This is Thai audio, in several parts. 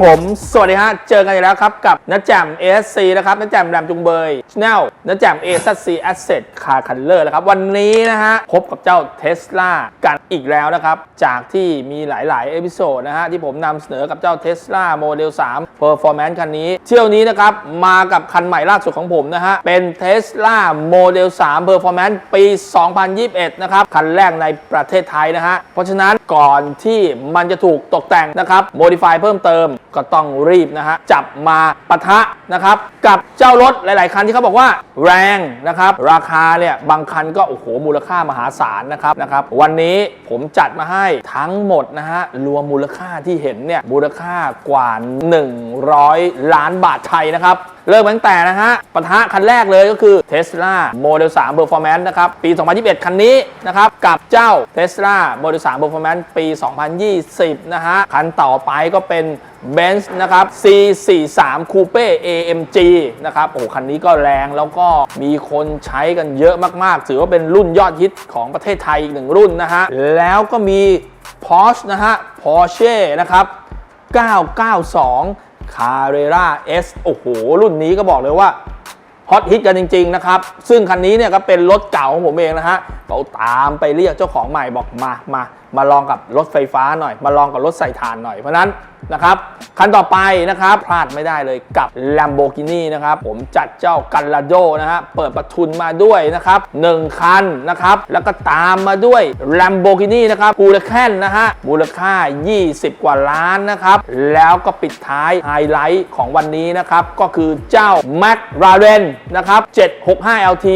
ผมสวัสดีฮะ เจอกันอีกแล้วครับ กับนัดแจม ASC นะครับนัดแจมแรมจุงเบยชแนลนัดแจม ASC Asset Car Color นะครับ วันนี้นะฮะ พบกับเจ้า Tesla กันอีกแล้วนะครับ จากที่มีหลาย ๆ เอพิโซดนะฮะ ที่ผมนำเสนอกับเจ้า Tesla Model 3 Performance คันนี้ เที่ยวนี้นะครับ มากับคันใหม่ล่าสุดของผมนะฮะ เป็น Tesla Model 3 Performance ปี 2021 นะครับ คันแรกในประเทศไทยนะฮะเพราะฉะนั้นก่อนที่มันจะถูกตกแต่งนะครับ modify เพิ่มเติมก็ต้องรีบนะฮะจับมาปะทะนะครับกับเจ้ารถหลาย ๆ คันที่เขาบอกว่าแรงนะครับราคาเนี่ยบางคันก็โอ้โหมูลค่ามหาศาลนะครับนะครับวันนี้ผมจัดมาให้ทั้งหมดนะฮะรวมมูลค่าที่เห็นเนี่ยมูลค่ากว่า 100 ล้านบาทไทยนะครับ เริ่มตั้งแต่นะฮะปะทะคันแรกเลยก็คือ Tesla Model 3 Performance นะครับ ปี 2021 คันนี้นะครับ กับเจ้า Tesla Model 3 Performance ปี 2020 นะฮะ คันต่อไปก็เป็น Benz นะครับ C43 Coupe AMG นะครับ โอ้คันนี้ก็แรงแล้วก็มีคนใช้กันเยอะมาก ๆ ถือว่าเป็นรุ่นยอดฮิตของประเทศไทยอีกหนึ่งรุ่นนะฮะ แล้วก็มี Porsche นะฮะ Porsche นะครับ 992 คาเรราเอสโอ้โห รุ่นนี้ก็บอกเลยว่าฮอตฮิตกันจริง ๆ นะครับ ซึ่งคันนี้เนี่ยก็เป็นรถเก่าของผมเองนะฮะเราตามไปเรียกเจ้าของใหม่บอกมามา มาลองกับรถไฟฟ้าหน่อย มาลองกับรถใส่ถ่านหน่อยเพราะนั้นนะครับคันต่อไปนะครับพลาดไม่ได้เลยกับ Lamborghini นะครับผมจัดเจ้ากันลาโดนะฮะเปิดประทุนมาด้วยนะครับ1คันนะครับแล้วก็ตามมาด้วย Lamborghini นะครับ Huracan นะฮะมูลค่า 20 กว่าล้านนะครับแล้วก็ปิดท้ายไฮไลท์ของวันนี้นะครับก็คือเจ้า McLaren นะครับ765 LT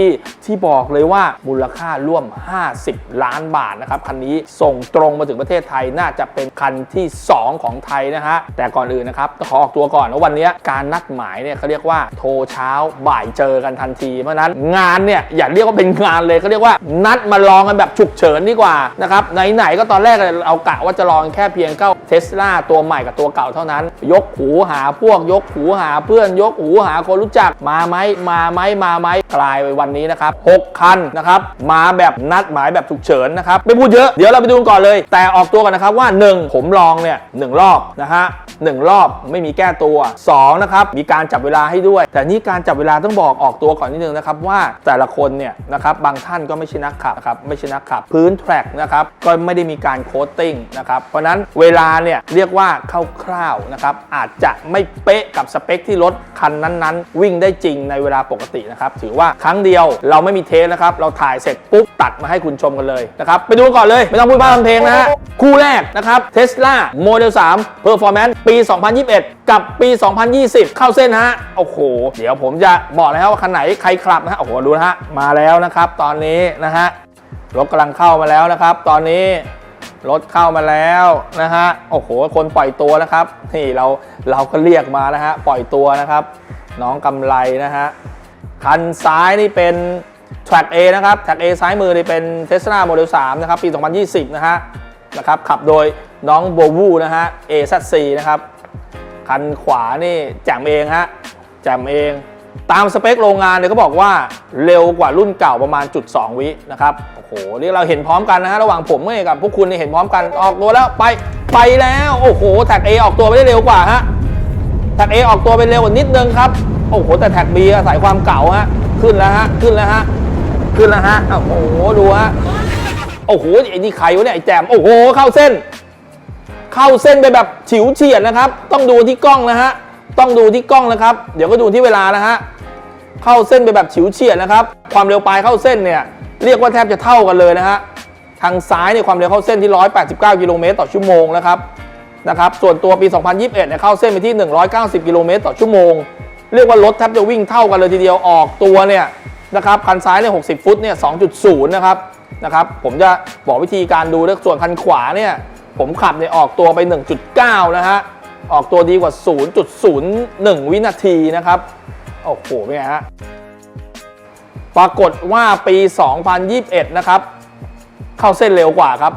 ที่บอกเลยว่ามูลค่าร่วม 50 ล้านบาทนะครับคันนี้ส่งตรงมาถึงประเทศไทยน่าจะเป็นคันที่ 2 ของไทยนะฮะ แต่ก่อนอื่นนะครับต้องขอออกตัวก่อนว่าวันนี้การนัดหมายเนี่ยเขาเรียกว่าโทรเช้าบ่ายเจอกันทันที เพราะนั้นงานเนี่ยอย่าเรียกว่าเป็นงานเลยเขาเรียกว่านัดมาลองกันแบบฉุกเฉินดีกว่านะครับไหนๆก็ตอนแรกเรากะว่าจะลองแค่เพียงเก้าเทสลาตัวใหม่กับตัวเก่าเท่านั้น ยกหูหาพวกยกหูหาเพื่อนยกหูหาคนรู้จักมาไหมมาไหมมาไหมกลายไปวันนี้นะครับ6คันนะครับมาแบบนัดหมายแบบฉุกเฉินนะครับไม่พูดเยอะเดี๋ยวเราไปดูกันก่อนเลย แต่ออกตัวกันนะครับว่า 1 ผมลองเนี่ยหนึ่งรอบนะฮะหนึ่งรอบไม่มีแก้ตัว2นะครับมีการจับเวลาให้ด้วย แต่นี่การจับเวลาต้องบอกออกตัวก่อนนิดนึงนะครับว่าแต่ละคนเนี่ยนะครับบางท่านก็ไม่ใช่นักขับนะครับไม่ใช่นักขับ พื้นแทร็กนะครับก็ไม่ได้มีการโคตติ้งนะครับเพราะนั้นเวลาเนี่ยเรียกว่าคร่าวๆนะครับอาจจะไม่เป๊ะกับสเปคที่รถคันนั้นๆ วิ่งได้จริงในเวลาปกตินะครับถือว่าครั้งเดียวเราไม่มีเทสนะครับเราถ่ายเสร็จปุ๊บตัดมาให้คุณชมกันเลยนะครับไปดูก่อนเลยไม่ต้องพูดบ้าทำเพลงนะฮะ คู่แรกนะครับ Tesla Model 3 Performance ปี 2021 กับปี 2020 เข้าเส้นฮะ โอ้โห เดี๋ยวผมจะบอกเลยครับว่าคันไหนใครขับนะฮะ โอ้โห ดูนะฮะ มาแล้วนะครับ ตอนนี้นะฮะ รถกำลังเข้ามาแล้วนะครับ ตอนนี้รถเข้ามาแล้วนะฮะ โอ้โห คนปล่อยตัวนะครับ นี่เราเราก็เรียกมานะฮะ ปล่อยตัวนะครับ น้องกำไรนะฮะ คันซ้ายนี่เป็น Track A นะครับ Track A ซ้ายมือนี่เป็น Tesla Model 3 นะครับ ปี 2020 นะฮะนะครับขับโดยน้องโบวูนะฮะ AZC นะครับ คันขวานี่แจมเองฮะแจมเอง ตามสเปคโรงงานเนี่ยก็บอกว่าเร็วกว่ารุ่นเก่าประมาณจุด2วินะครับ โอ้โหนี่เราเห็นพร้อมกันนะฮะระหว่างผมกับพวกคุณเนี่ยเห็นพร้อมกันออกตัวแล้วไปไปแล้ว โอ้โหแท็ก A ออกตัวไปได้เร็วกว่าฮะแท็ก A ออกตัวไปเร็วกว่านิดนึงครับ โอ้โหแต่แท็ก B อาศัยความเก่าฮะขึ้นแล้วฮะขึ้นแล้วฮะขึ้นแล้วฮะโอ้โหดูฮะโอ้โหไอ้นี่ใครวะเนี่ยไอ้แจมโอ้โหเข้าเส้น เข้าเส้นไปแบบฉิวเฉียดนะครับ ต้องดูที่กล้องนะฮะต้องดูที่กล้องนะครับ เดี๋ยวก็ดูที่เวลานะฮะเข้าเส้นไปแบบฉิวเฉียดนะครับ ความเร็วปลายเข้าเส้นเนี่ยเรียกว่าแทบจะเท่ากันเลยนะฮะทางซ้ายเนี่ยความเร็วเข้าเส้นที่ 189 กิโลเมตรต่อชั่วโมงนะครับนะครับ ส่วนตัวปี 2021เนี่ยเข้าเส้นไปที่ 190 กิโลเมตรต่อชั่วโมง เรียกว่ารถแทบจะวิ่งเท่ากันเลยทีเดียวออกตัวเนี่ยนะครับคันซ้ายเนี่ย60ฟุตเนี่ย2.0นะครับนะครับผมจะบอกวิธีการดูด้วยส่วนคันขวาเนี่ยผมขับเนี่ยออกตัวไป 1.9 นะฮะออกตัวดีกว่า 0.01 วินาทีนะครับโอ้โหเป็นไงฮะปรากฏว่าปี 2021 นะครับ เข้าเส้นเร็วกว่าครับ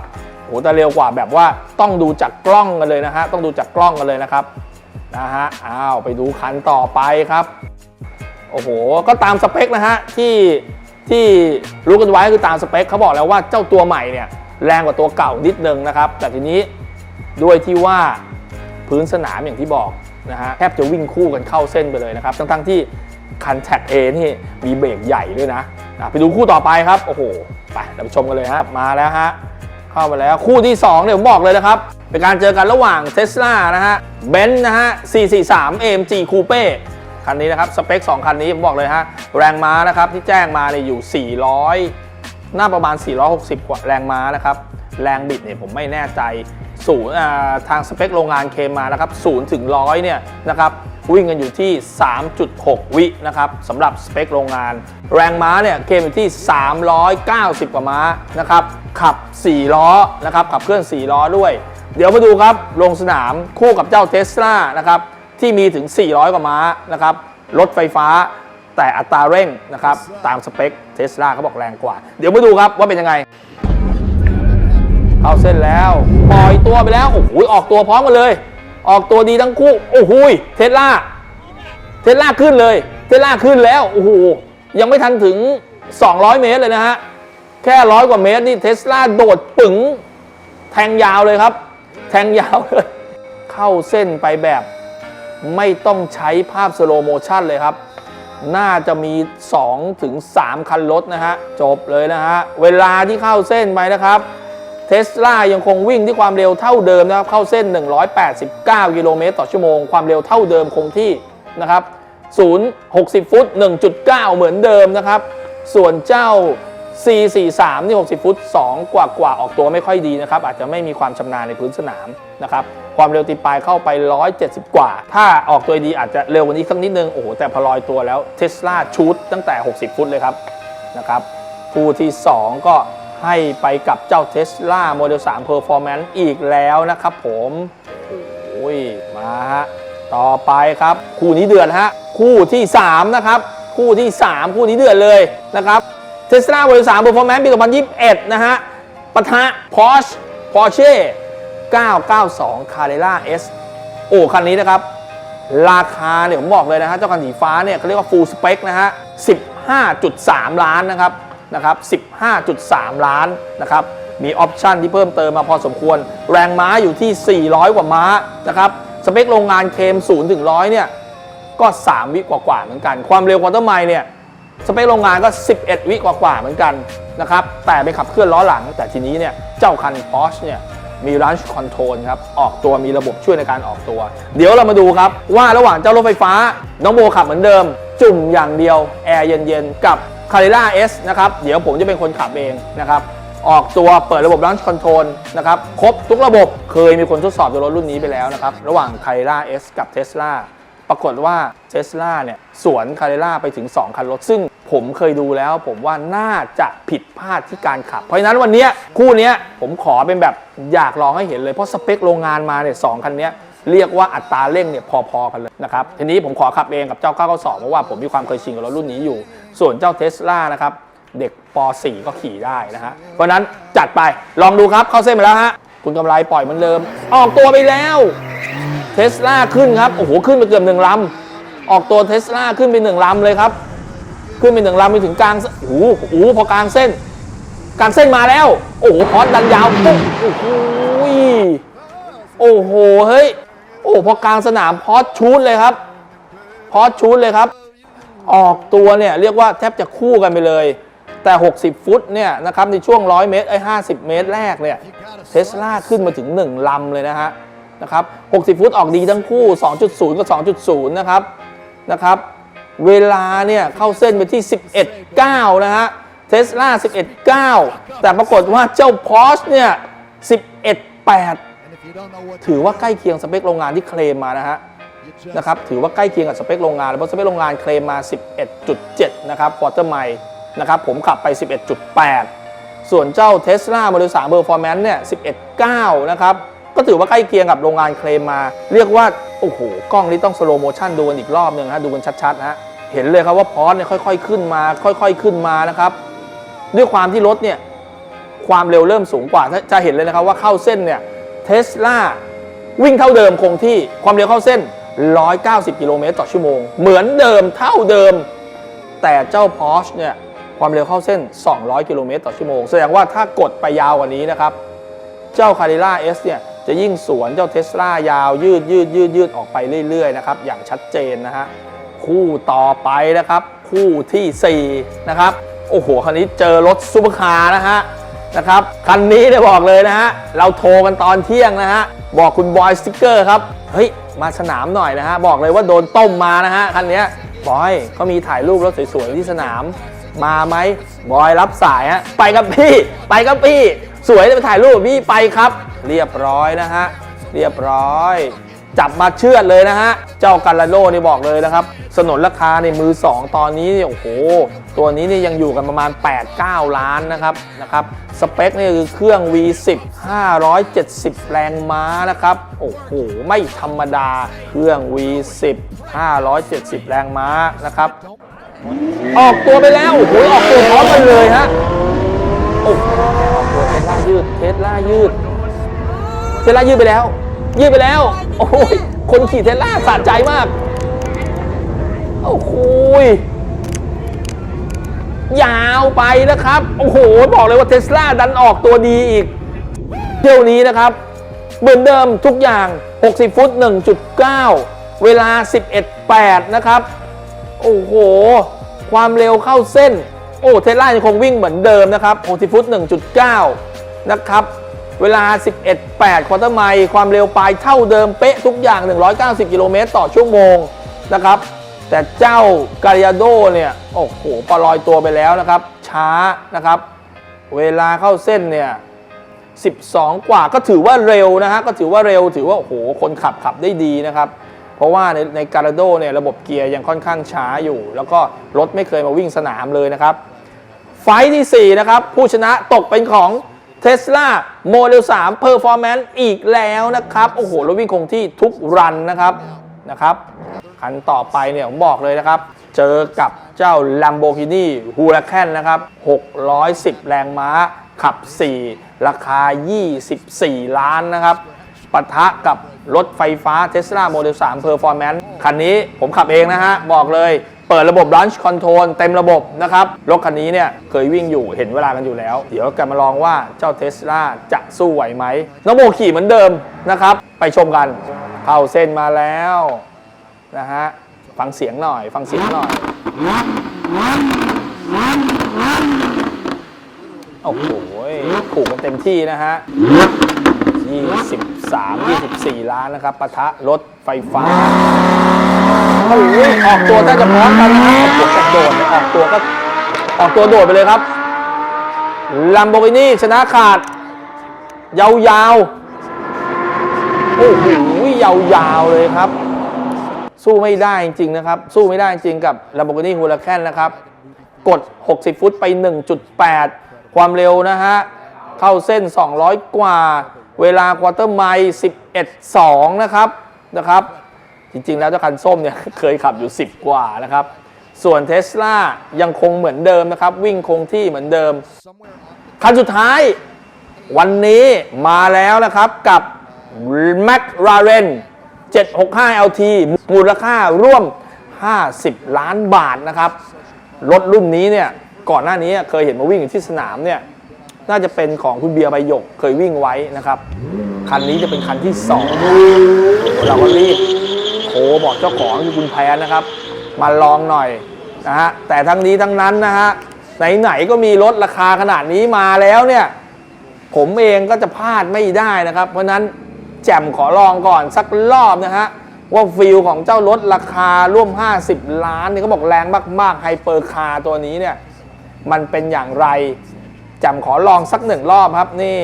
โหแต่เร็วกว่าแบบว่าต้องดูจากกล้องกันเลยนะฮะต้องดูจากกล้องกันเลยนะครับ นะฮะอ้าวไปดูคันต่อไปครับ โอ้โห ก็ตามสเปคนะฮะที่ที่รู้กันไว้คือตามสเปคเขาบอกแล้วว่าเจ้าตัวใหม่เนี่ยแรงกว่าตัวเก่านิดนึงนะครับ แต่ทีนี้ด้วยที่ว่าพื้นสนามอย่างที่บอกนะฮะแทบจะวิ่งคู่กันเข้าเส้นไปเลยนะครับ ทั้งๆที่คันแท็กเอนี่มีเบรกใหญ่ด้วยนะอะไปดูคู่ต่อไปครับ โอ้โห ไปเราไปชมกันเลยฮะมาแล้วฮะเข้ามาแล้วคู่ที่2เนี่ยผมบอกเลยนะครับ เป็นการเจอกันระหว่าง Tesla นะฮะเบนซ์นะฮะ 443 AMG Coupe คันนี้นะครับ สเปค 2 คันนี้ผมบอกเลยฮะ แรงม้านะครับที่แจ้งมาเนี่ยอยู่ 400 น่าประมาณ 460 กว่าแรงม้านะครับ แรงบิดเนี่ยผมไม่แน่ใจศูนย์ทางสเปคโรงงานเคมมานะครับ0ถึง100เนี่ยนะครับวิ่งกันอยู่ที่ 3.6 วินะครับสำหรับสเปคโรงงาน แรงม้าเนี่ยเคมอยู่ที่ 390 กว่าม้านะครับขับ 4 ล้อนะครับขับเคลื่อน 4 ล้อด้วย เดี๋ยวมาดูครับลงสนามคู่กับเจ้าเทสลานะครับที่มีถึง 400 กว่าม้านะครับรถไฟฟ้าแต่อัตราเร่งนะครับตามสเปคเทสลาเขาบอกแรงกว่า เดี๋ยวมาดูครับว่าเป็นยังไง เข้าเส้นแล้วปล่อยตัวไปแล้ว โอ้โหออกตัวพร้อมกันเลย ออกตัวดีทั้งคู่ โอ้โหเทสลาเทสลาขึ้นเลย เทสลาขึ้นแล้วโอ้โหยังไม่ทันถึง 200 เมตรเลยนะฮะแค่ร้อยกว่าเมตรนี่เทสลาโดดปึ๋งแทงยาวเลยครับ แทงยาวเลยเข้าเส้นไปแบบไม่ต้องใช้ภาพสโลโมชันเลยครับ น่าจะมี 2 ถึง 3 คันรถนะฮะ จบเลยนะฮะ เวลาที่เข้าเส้นไปนะครับเทสลายังคงวิ่งที่ความเร็วเท่าเดิมนะครับ เข้าเส้น 189 กิโลเมตรต่อชั่วโมง ความเร็วเท่าเดิมคงที่นะครับ0 60 ฟุต 1.9 เหมือนเดิมนะครับ ส่วนเจ้า C43 นี่ 60 ฟุต 2 กว่ากว่าออกตัวไม่ค่อยดีนะครับ อาจจะไม่มีความชำนาญในพื้นสนามนะครับ ความเร็วตีปลายเข้าไป 170 กว่า ถ้าออกตัวดีอาจจะเร็วกว่านี้สักนิดนึง โอ้โห แต่พอลอยตัวแล้วเทสลาชูดตั้งแต่ 60 ฟุตเลยครับนะครับคู่ที่ 2 ก็ให้ไปกับเจ้า Tesla Model 3 Performance อีกแล้วนะครับผมโอ้ยมาฮะต่อไปครับ คู่นี้เดือดฮะคู่ที่ 3 นะครับ คู่ที่ 3 คู่นี้เดือดเลยนะครับ Tesla Model 3 Performance ปี 2021 นะฮะปะทะ Porsche Porsche 992 Carrera S โอ้คันนี้นะครับ ราคาเนี่ยผมบอกเลยนะฮะ เจ้าคันสีฟ้าเนี่ยเขาเรียกว่า full spec นะฮะ 15.3 ล้านนะครับนะครับ 15.3 ล้านนะครับ มีออปชันที่เพิ่มเติมมาพอสมควร แรงม้าอยู่ที่ 400 กว่าม้านะครับสเปคโรงงานเคม0ถึง100เนี่ยก็ 3 วิกว่าๆเหมือนกัน ความเร็วควอเตอร์ไมล์เนี่ย สเปคโรงงานก็ 11 วิกว่าๆเหมือนกันนะครับ แต่เป็นขับเคลื่อนล้อหลัง แต่ทีนี้เนี่ยเจ้าคัน Porsche เนี่ยมี Launch Control ครับ ออกตัวมีระบบช่วยในการออกตัว เดี๋ยวเรามาดูครับ ว่าระหว่างเจ้ารถไฟฟ้า น้องโบขับเหมือนเดิม จุ่มอย่างเดียว แอร์เย็นๆ กับ c a r r e r a S นะครับ เดี๋ยวผมจะเป็นคนขับเองนะครับออกตัวเปิดระบบ Launch Control นะครับครบทุกระบบเคยมีคนทดสอบตัวรถรุ่นนี้ไปแล้วนะครับ ระหว่าง c a r r e r a S กับ Tesla ปรากฏว่า Tesla เนี่ยสวน c a r r e r a ไปถึง 2 คันรถ ซึ่งผมเคยดูแล้วผมว่าน่าจะผิดพลาดที่การขับ เพราะฉะนั้นวันนี้คู่นี้ผมขอเป็นแบบอยากลองให้เห็นเลย เพราะสเปคโรงงานมาเนี่ยสองคันนี้เรียกว่าอัตราเร่งเนี่ยพอๆกันเลยนะครับ ทีนี้ผมขอขับเองกับเจ้า 992 เพราะว่าผมมีความเคยชินกับรถรุ่นนี้อยู่ ส่วนเจ้า Tesla นะครับเด็กป .4 ก็ขี่ได้นะฮะ เพราะนั้นจัดไปลองดูครับเข้าเส้นไปแล้วฮะ คุณกำไรปล่อยเหมันเดิม ออกตัวไปแล้ว เทสลาขึ้นครับโอ้โหขึ้นไปเกือบหนึ่งลำออกตัวเทสลาขึ้นไปหนึ่งลำเลยครับ ขึ้นไปหนึ่งลำไปถึงกลางโอ้โหโอ้โหพอกลางเส้น กลางเส้นมาแล้ว โอ้โหพอสดันยาวปุ๊บโอ้โหโอ้โหเฮ้ยโอ้พอกลางสนามพอสชูดเลยครับ พอสชูดเลยครับ ออกตัวเนี่ยเรียกว่าแทบจะคู่กันไปเลยแต่ 60 ฟุตเนี่ยนะครับในช่วง 100 เมตรไอ้50 เมตรแรกเนี่ยเทสลาขึ้นมาถึง 1 ลำเลยนะฮะ นะครับ 60 ฟุตออกดีทั้งคู่ 2.0 กับ 2.0 นะครับนะครับ เวลาเนี่ยเข้าเส้นไปที่ 11.9 นะฮะเทสลา11.9 แต่ปรากฏว่าเจ้าพอชเนี่ย11.8 ถือว่าใกล้เคียงสเปคโรงงานที่เคลมมานะฮะนะครับถือว่าใกล้เคียงกับสเปคโรงงานเพราะสเปคโรงงานเคลมมา 11.7 นะครับควอเตอร์ไมล์นะครับผมขับไป 11.8 ส่วนเจ้า Tesla Model 3 Performance เนี่ย11.9 นะครับ ก็ถือว่าใกล้เคียงกับโรงงานเคลมมา เรียกว่า โอ้โห กล้องนี้ต้องสโลโมชันดูกันอีกรอบหนึ่งนะดูกันชัดๆนะฮะเห็นเลยครับว่าพอสเนี่ยค่อยๆ ขึ้นมา ค่อย ๆ ขึ้นมานะครับด้วยความที่รถเนี่ยความเร็วเริ่มสูงกว่าจะเห็นเลยนะครับว่าเข้าเส้นเนี่ยเทสลาวิ่งเท่าเดิมคงที่ความเร็วเข้าเส้น 190 กิโลเมตรต่อชั่วโมง เหมือนเดิมเท่าเดิม แต่เจ้า Porsche เนี่ยความเร็วเข้าเส้น 200 กิโลเมตรต่อชั่วโมง แสดงว่าถ้ากดไปยาวกว่านี้นะครับ เจ้า c a r ิล่า S เนี่ย จะยิ่งสวนเจ้าเทสลายาวยืดยืดยืดยืดออกไปเรื่อยๆนะครับอย่างชัดเจนนะฮะคู่ต่อไปนะครับ คู่ทีสี่4นะครับโอ้โหคันนี้เจอรถซูเปอร์คาร์นะฮะนะครับคันนี้เนี่ยบอกเลยนะฮะเราโทรกันตอนเที่ยงนะฮะบอกคุณบอยสติ๊กเกอร์ครับเฮ้ยมาสนามหน่อยนะฮะบอกเลยว่าโดนต้มมานะฮะคันนี้บอยเขามีถ่ายรูปรถสวยๆที่สนามมาไหมบอยรับสายฮะไปกับพี่ ไปกับพี่ สวยจะไปถ่ายรูปพี่ไปครับ เรียบร้อยนะฮะ เรียบร้อย จับมาเชื่อดเลยนะฮะ เจ้ากันลาโดนี่บอกเลยนะครับ สนนราคาในมือ 2 ตอนนี้นี่โอ้โห ตัวนี้นี่ยังอยู่กันประมาณ 8-9 ล้านนะครับนะครับ สเปคนี่คือเครื่อง V10 570 แรงม้านะครับ โอ้โห ไม่ธรรมดา เครื่อง V10 570 แรงม้านะครับออกตัวไปแล้วโอ้โหออกตัวพร้อมกันเลยฮะโอ้โหออกตัวเทสลายืด เทสลายืด เทสลายืดไปแล้ว ยืดไปแล้ว โอ้โหคนขี่เทสลาสะใจมาก โอ้โหยยาวไปนะครับ โอ้โห บอกเลยว่าเทสลาดันออกตัวดีอีกเที่ยวนี้นะครับเหมือนเดิมทุกอย่าง 60 ฟุต 1.9 เวลา 11.8 นะครับ โอ้โห ความเร็วเข้าเส้น โอ้ เทสลายังคงวิ่งเหมือนเดิมนะครับ 60 ฟุต 1.9 นะครับ เวลา 11.8 ควอเตอร์ไมล์ความเร็วปลายเท่าเดิมเป๊ะทุกอย่าง 190 กิโลเมตรต่อชั่วโมงนะครับ แต่เจ้าการิอาโดเนี่ย โอ้โหปลอยตัวไปแล้วนะครับ ช้านะครับ เวลาเข้าเส้นเนี่ย 12 กว่าก็ถือว่าเร็วนะฮะ ก็ถือว่าเร็ว ถือว่า โอ้โห คนขับขับได้ดีนะครับ เพราะว่าในในการาโดเนี่ยระบบเกียร์ยังค่อนข้างช้าอยู่ แล้วก็รถไม่เคยมาวิ่งสนามเลยนะครับ ไฟท์ที่ 4 นะครับ ผู้ชนะตกเป็นของ Tesla Model 3 Performance อีกแล้วนะครับ โอ้โหรถวิ่งคงที่ทุกรันนะครับนะครับคันต่อไปเนี่ยผมบอกเลยนะครับ เจอกับเจ้า Lamborghini Huracan นะครับ 610 แรงม้า ขับ 4 ราคา 24 ล้านนะครับปะทะกับรถไฟฟ้า Tesla Model 3 Performance คันนี้ผมขับเองนะฮะ บอกเลย เปิดระบบ Launch Control เต็มระบบนะครับ รถคันนี้เนี่ยเคยวิ่งอยู่เห็นเวลากันอยู่แล้ว เดี๋ยวกันมาลองว่าเจ้า Tesla จะสู้ไหวไหมน้องโมขี่เหมือนเดิมนะครับ ไปชมกัน เข้าเส้นมาแล้วนะฮะฟังเสียงหน่อย ฟังเสียงหน่อยโอ้โหถูกกันเต็มที่นะฮะ 23 24 ล้านนะครับปะทะรถไฟฟ้าโอ้โหออกตัวถ้าจะพร้อมกันนะฮะออกตัวกระโดดเนี่ยออกตัวก็ออกตัวโดดไปเลยครับ Lamborghini ชนะขาด ยาวๆ โอ้โหยาวๆเลยครับ สู้ไม่ได้จริงๆนะครับ สู้ไม่ได้จริงกับ Lamborghini Huracan นะครับ กด 60 ฟุตไป 1.8 ความเร็วนะฮะ เข้าเส้น 200 กว่า เวลาควอเตอร์ไมล์11.2 นะครับนะครับ จริงๆ แล้วเจ้าคันส้มเนี่ยเคยขับอยู่ 10 กว่านะครับ ส่วนเทสลายังคงเหมือนเดิมนะครับ วิ่งคงที่เหมือนเดิม คันสุดท้ายวันนี้มาแล้วนะครับกับ McLaren 765 LT มูลค่าร่วม 50 ล้านบาทนะครับ รถรุ่นนี้เนี่ยก่อนหน้านี้เคยเห็นมาวิ่งอยู่ที่สนามเนี่ย น่าจะเป็นของคุณเบียร์ใบหยกเคยวิ่งไว้นะครับ คันนี้จะเป็นคันที่2เราก็รีบโทรบอกเจ้าของคือคุณแพนนะครับ มาลองหน่อยนะฮะแต่ทั้งนี้ทั้งนั้นนะฮะไหนๆก็มีรถราคาขนาดนี้มาแล้วเนี่ย ผมเองก็จะพลาดไม่ได้นะครับ เพราะฉะนั้นแจ่มขอลองก่อนสักรอบนะฮะว่าฟิลของเจ้ารถราคาร่วม 50 ล้านเนี่ยเขาบอกแรงมากๆไฮเปอร์คาร์ตัวนี้เนี่ย มันเป็นอย่างไร แจ่มขอลองสักหนึ่งรอบครับนี่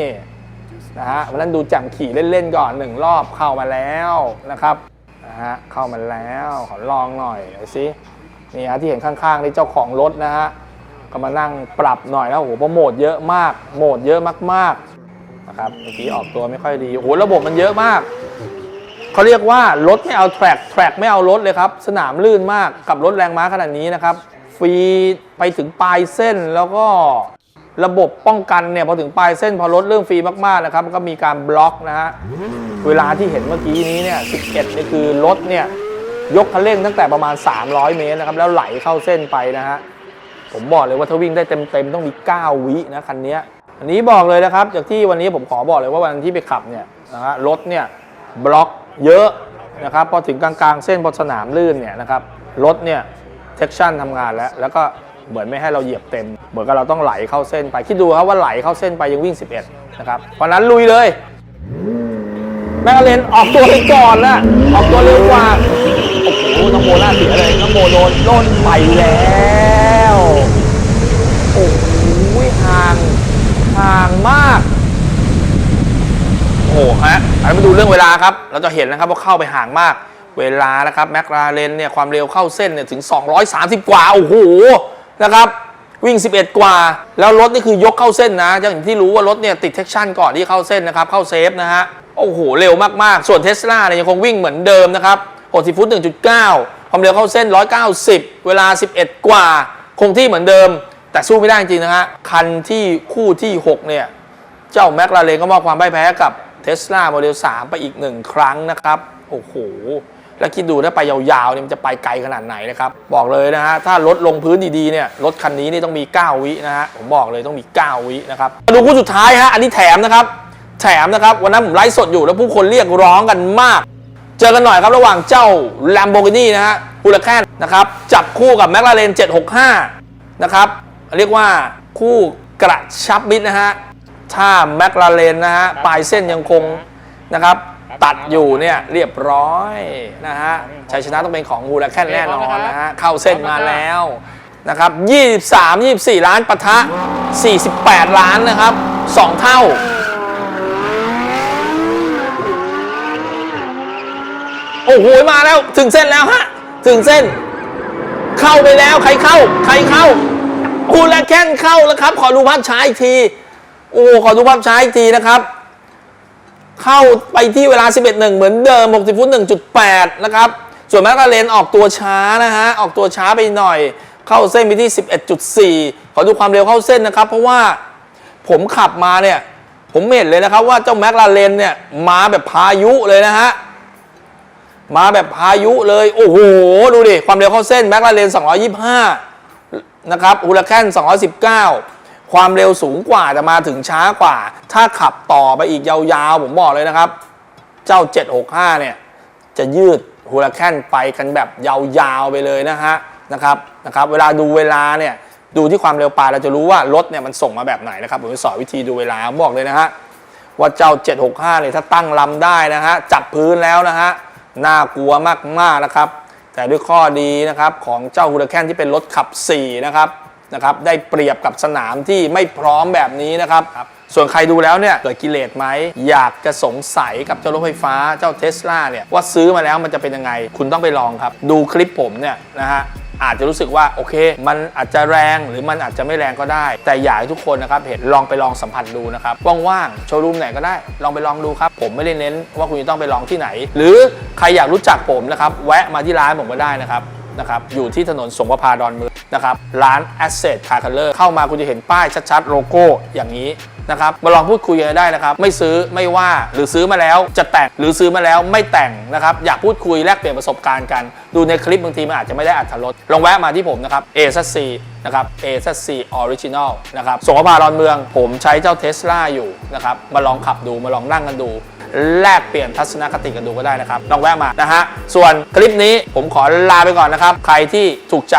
นะฮะวันนั้นดูแจ่มขี่เล่นๆก่อนหนึ่งรอบเข้ามาแล้วนะครับนะฮะเข้ามาแล้วขอลองหน่อยสินี่ฮะที่เห็นข้างๆนี่เจ้าของรถนะฮะก็มานั่งปรับหน่อยแล้วโอ้โหเพรโมดเยอะมากโหมดเยอะมากๆนะครับเมื่อกี้ออกตัวไม่ค่อยดีโอ้โหระบบมันเยอะมากเขาเรียกว่ารถไม่เอาแทร็กแทร็กไม่เอารถเลยครับ สนามลื่นมากกับรถแรงม้าขนาดนี้นะครับ ฟรีไปถึงปลายเส้นแล้วก็ ระบบป้องกันเนี่ยพอถึงปลายเส้นพอรถเรื่องฟรีมากๆนะครับก็มีการบล็อกนะฮะเวลาที่เห็นเมื่อกี้นี้เนี่ย 11 นี่คือรถเนี่ยยกคันเร่งตั้งแต่ประมาณ 300 เมตรนะครับแล้วไหลเข้าเส้นไปนะฮะผมบอกเลยว่าถ้าวิ่งได้เต็มๆต้องมี 9 วินะคันนี้อันนี้บอกเลยนะครับจากที่วันนี้ผมขอบอกเลยว่าวันที่ไปขับเนี่ยนะฮะรถเนี่ยบล็อกเยอะนะครับพอถึงกลางๆ เส้นบนสนามลื่นเนี่ยนะครับรถเนี่ยเทคชั่นทำงานแล้ว แล้วก็ เหมือนไม่ให้เราเหยียบเต็ม เหมือนกับเราต้องไหลเข้าเส้นไป คิดดูครับว่าไหลเข้าเส้นไปยังวิ่ง 11 นะครับวันนั้นลุยเลย แมคลาเรนออกตัวไปก่อนนะออกตัวเร็วกว่า โอ้โหน้องโมน่าเสียเลยน้องโมโดนโดนไปแล้ว โอ้โหห่างห่างมาก โอ้โหฮะอันนี้มาดูเรื่องเวลาครับ เราจะเห็นนะครับว่าเข้าไปห่างมาก เวลานะครับแมคลาเรนเนี่ยความเร็วเข้าเส้นเนี่ยถึง 230 กว่า โอ้โห นะครับวิ่ง 11 กว่า แล้วรถนี่คือยกเข้าเส้นนะ อย่างที่รู้ว่ารถเนี่ยติดเทคชั่นก่อนที่เข้าเส้นนะครับ เข้าเซฟนะฮะ โอ้โห เร็วมากๆ ส่วนเทสลาเนี่ยยังคงวิ่งเหมือนเดิมนะครับ60ฟุต 1.9 ความเร็วเข้าเส้น 190 เวลา 11 กว่า คงที่เหมือนเดิม แต่สู้ไม่ได้จริงนะฮะ คันที่คู่ที่ 6 เนี่ย เจ้าแมคลาเรนก็มอบความพ่ายแพ้กับเทสลาโมเดล3ไปอีกหนึ่งครั้งนะครับ โอ้โห แล้วคิดดูถ้าไปยาวๆเนี่ยมันจะไปไกลขนาดไหนนะครับ บอกเลยนะฮะถ้ารถลงพื้นดีๆเนี่ยรถคันนี้นี่ต้องมี 9 วินะฮะผมบอกเลยต้องมี 9 วินะครับมาดูคู่สุดท้ายฮะอันนี้แถมนะครับแถมนะครับวันนั้นผมไลฟ์สดอยู่แล้วผู้คนเรียกร้องกันมาก เจอกันหน่อยครับระหว่างเจ้า Lamborghini นะฮะฮูลาแคนนะครับจับคู่กับ McLaren 765 นะครับเรียกว่าคู่กระชับมิตรนะฮะถ้า McLaren นะฮะปลายเส้นยังคงนะครับ ตัดอยู่เนี่ยเรียบร้อยนะฮะชัยชนะต้องเป็นของฮูลาแคนแน่นอนนะฮะเข้าเส้นมาแล้วนะครับ 23 24 ล้านปะทะ 48 ล้านนะครับ 2 เท่า โอ้โห มาแล้วถึงเส้นแล้วฮะ ถึงเส้น เข้าไปแล้วใครเข้า ใครเข้าฮูลาแคนเข้าแล้วครับ ขอดูภาพช้าอีกที โอ้ขอดูภาพช้าอีกทีนะครับ เข้าไปที่เวลา 11.1 เหมือนเดิม 60 ฟุต 1.8 นะครับ ส่วนแมคลาเรนออกตัวช้านะฮะ ออกตัวช้าไปหน่อย เข้าเส้นไปที่ 11.4 ขอดูความเร็วเข้าเส้นนะครับ เพราะว่าผมขับมาเนี่ย ผมเห็นเลยนะครับว่าเจ้าแมคลาเรนเนี่ย มาแบบพายุเลยนะฮะ มาแบบพายุเลย โอ้โห ดูดิ ความเร็วเข้าเส้นแมคลาเรน225 นะครับฮูลาแคน219 ความเร็วสูงกว่าแต่มาถึงช้ากว่า ถ้าขับต่อไปอีกยาวๆ ผมบอกเลยนะครับ เจ้า 765 เนี่ย จะยืดฮูลาแคนไปกันแบบยาวๆไปเลยนะฮะนะครับนะครับเวลาดูเวลาเนี่ยดูที่ความเร็วปลายเราจะรู้ว่ารถเนี่ยมันส่งมาแบบไหนนะครับผมจะสอนวิธีดูเวลาบอกเลยนะฮะว่าเจ้า 765 เนี่ยถ้าตั้งลำได้นะฮะจับพื้นแล้วนะฮะน่ากลัวมากๆนะครับ แต่ด้วยข้อดีนะครับของเจ้าฮูลาแคนที่เป็นรถขับ 4 นะครับ นะครับได้เปรียบกับสนามที่ไม่พร้อมแบบนี้นะครับ ส่วนใครดูแล้วเนี่ยเกิดกิเลสไหม อยากจะสงสัยกับเจ้ารถไฟฟ้าเจ้าเทสลาเนี่ยว่าซื้อมาแล้วมันจะเป็นยังไง คุณต้องไปลองครับ ดูคลิปผมเนี่ยนะฮะอาจจะรู้สึกว่าโอเค มันอาจจะแรงหรือมันอาจจะไม่แรงก็ได้ แต่อยากให้ทุกคนนะครับเห็นลองไปลองสัมผัสดูนะครับว่างๆโชว์รูมไหนก็ได้ ลองไปลองดูครับ ผมไม่ได้เน้นว่าคุณจะต้องไปลองที่ไหน หรือใครอยากรู้จักผมนะครับแวะมาที่ร้านผมก็ได้นะครับ นะครับอยู่ที่ถนนสงประพาดอนเมืองนะครับร้าน Asset Car Color เข้ามาคุณจะเห็นป้ายชัดๆ โลโก้อย่างนี้ นะครับมาลองพูดคุยกันได้นะครับ ไม่ซื้อไม่ว่าหรือซื้อมาแล้วจะแต่งหรือซื้อมาแล้วไม่แต่งนะครับอยากพูดคุยแลกเปลี่ยนประสบการณ์กัน ดูในคลิปบางทีมันอาจจะไม่ได้อัตลดลองแวะมาที่ผมนะครับ a s c นะครับ a s c Original นะครับสงขลาดอนเมือง ผมใช้เจ้าเทสลาอยู่นะครับมาลองขับดูมาลองนั่งกันดูแลกเปลี่ยนทัศนคติกันดูก็ได้นะครับ ลองแวะมานะฮะ ส่วนคลิปนี้ผมขอลาไปก่อนนะครับ ใครที่ถูกใจ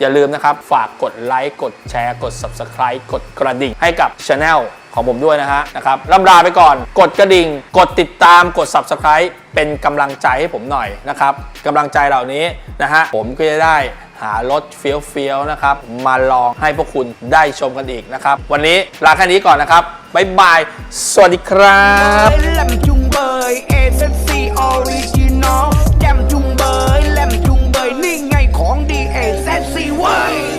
อย่าลืมนะครับ ฝากกดไลค์ กดแชร์ กด Subscribe กดกระดิ่งให้กับ Channel ของผมด้วยนะฮะนะครับล่ำลาไปก่อน กดกระดิ่ง กดติดตามกด Subscribe เป็นกำลังใจให้ผมหน่อยนะครับกำลังใจเหล่านี้นะฮะผมก็จะได้หารถเฟี้ยวๆนะครับ มาลองให้พวกคุณได้ชมกันอีกนะครับ วันนี้ลาแค่นี้ก่อนนะครับบ๊ายบาย สวัสดีครับแหลมจุงเบยนี่ไงของดี SSC เว้ย